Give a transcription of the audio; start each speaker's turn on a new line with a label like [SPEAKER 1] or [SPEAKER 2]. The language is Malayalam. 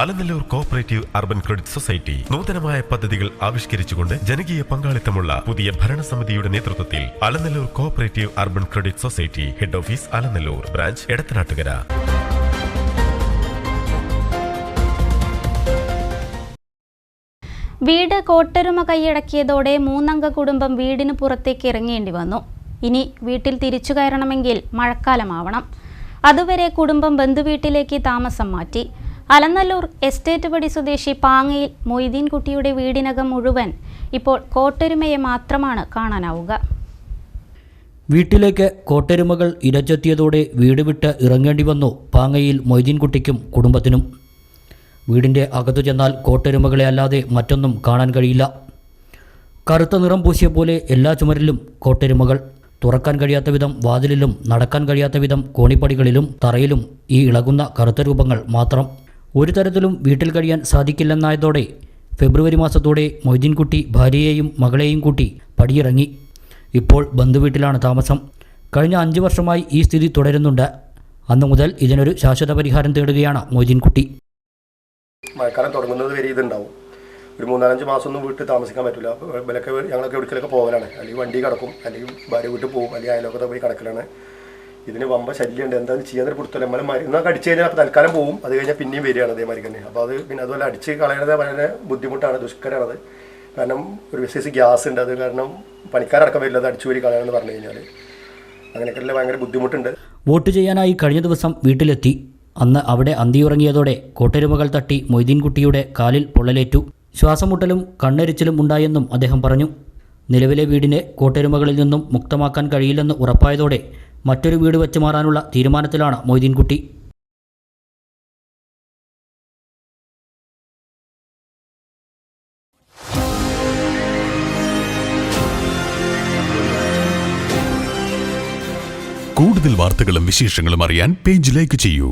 [SPEAKER 1] Alanallur cooperative urban credit society നൂതനമായ പദ്ധതികൾ ആവിഷ്കരിച്ചുകൊണ്ട് ജനകീയ പങ്കാളിത്തമുള്ള പുതിയ ഭരണസമിതിയുടെ നേതൃത്വത്തിൽ Alanallur cooperative urban credit society head office Alanallur branch Edathanattukara.
[SPEAKER 2] വീട് കോട്ടരുമ കൈയടക്കിയതോടെ മൂന്നംഗ കുടുംബം വീടിന് പുറത്തേക്ക് ഇറങ്ങേണ്ടി വന്നു. ഇനി വീട്ടിൽ തിരിച്ചു കയറണമെങ്കിൽ മഴക്കാലമാവണം. അതുവരെ കുടുംബം ബന്ധുവീട്ടിലേക്ക് താമസം മാറ്റി. അലനല്ലൂർ എസ്റ്റേറ്റ് പടി സ്വദേശി പാങ്ങയിൽ മൊയ്തീൻകുട്ടിയുടെ വീടിനകം മുഴുവൻ ഇപ്പോൾ കോട്ടരുമയെ മാത്രമാണ് കാണാനാവുക.
[SPEAKER 3] വീട്ടിലേക്ക് കോട്ടരുമകൾ ഇരച്ചെത്തിയതോടെ വീട് വിട്ട് ഇറങ്ങേണ്ടി വന്നു പാങ്ങയിൽ മൊയ്തീൻകുട്ടിക്കും കുടുംബത്തിനും. വീടിന്റെ അകത്തു ചെന്നാൽ കോട്ടരുമകളെ അല്ലാതെ മറ്റൊന്നും കാണാൻ കഴിയില്ല. കറുത്ത നിറം പൂശിയ പോലെ എല്ലാ ചുമരിലും കോട്ടരുമകൾ. തുറക്കാൻ കഴിയാത്ത വിധം വാതിലിലും നടക്കാൻ കഴിയാത്ത വിധം കോണിപ്പടികളിലും തറയിലും ഈ ഇളകുന്ന കറുത്ത രൂപങ്ങൾ മാത്രം. ഒരു തരത്തിലും വീട്ടിൽ കഴിയാൻ സാധിക്കില്ലെന്നായതോടെ ഫെബ്രുവരി മാസത്തോടെ മൊയ്തീൻകുട്ടി ഭാര്യയെയും മകളെയും കൂട്ടി പടിയിറങ്ങി. ഇപ്പോൾ ബന്ധുവീട്ടിലാണ് താമസം. കഴിഞ്ഞ അഞ്ച് വർഷമായി ഈ സ്ഥിതി തുടരുന്നുണ്ട്. അന്നു മുതൽ ഇതിനൊരു ശാശ്വത പരിഹാരം തേടുകയാണ് മൊയ്തീൻകുട്ടി.
[SPEAKER 4] മഴക്കാലം തുടങ്ങുന്നത് വരെ ഇതുണ്ടാവും. ഒരു മൂന്നാലഞ്ച് മാസം ഒന്നും വീട്ടിൽ താമസിക്കാൻ പറ്റില്ല. ഇവരൊക്കെ ഞങ്ങളൊക്കെ എവിടേക്കൊക്കെ പോകലാണ് അല്ലെങ്കിൽ വണ്ടി കിടക്കും അല്ലെങ്കിൽ ഭാര്യ വീട്ടിൽ പോകും അല്ലെങ്കിൽ അയലോക്കത്തെ പോയി കിടക്കലാണ്. ഇതിന് വമ്പ ശല്യമുണ്ട്. എന്തായാലും ചെയ്യാൻ കൊടുത്തില്ല നമ്മൾ മരുന്ന് അടിച്ചു കഴിഞ്ഞാൽ അപ്പോൾ തൽക്കാലം പോകും അത് കഴിഞ്ഞാൽ പിന്നെയും വരികയാണ് അതേമാതിരി തന്നെ. അപ്പോൾ അത് പിന്നെ അതുപോലെ അടിച്ച് കളയണത് വളരെ ബുദ്ധിമുട്ടാണ് ദുഷ്കരമാണത്. കാരണം ഒരു വിശേഷിച്ച് ഗ്യാസ് ഉണ്ട്. അത് കാരണം പണിക്കാരടക്കം വരില്ല. അത് അടിച്ചു വരി കളയണമെന്ന് പറഞ്ഞു കഴിഞ്ഞാൽ അങ്ങനെയൊക്കെ ഭയങ്കര ബുദ്ധിമുട്ടുണ്ട്.
[SPEAKER 3] വോട്ട് ചെയ്യാനായി കഴിഞ്ഞ ദിവസം വീട്ടിലെത്തി. അന്ന് അവിടെ അന്തിയുറങ്ങിയതോടെ കോട്ടരുമകൾ തട്ടി മൊയ്തീൻകുട്ടിയുടെ കാലിൽ പൊള്ളലേറ്റു. ശ്വാസമുട്ടലും കണ്ണെരിച്ചിലും ഉണ്ടായെന്നും അദ്ദേഹം പറഞ്ഞു. നിലവിലെ വീടിനെ കോട്ടരുമകളിൽ നിന്നും മുക്തമാക്കാൻ കഴിയില്ലെന്ന് ഉറപ്പായതോടെ മറ്റൊരു വീട് വെച്ചു മാറാനുള്ള തീരുമാനത്തിലാണ് മൊയ്തീൻകുട്ടി.
[SPEAKER 5] കൂടുതൽ വാർത്തകളും വിശേഷങ്ങളും അറിയാൻ പേജ് ലൈക്ക് ചെയ്യൂ.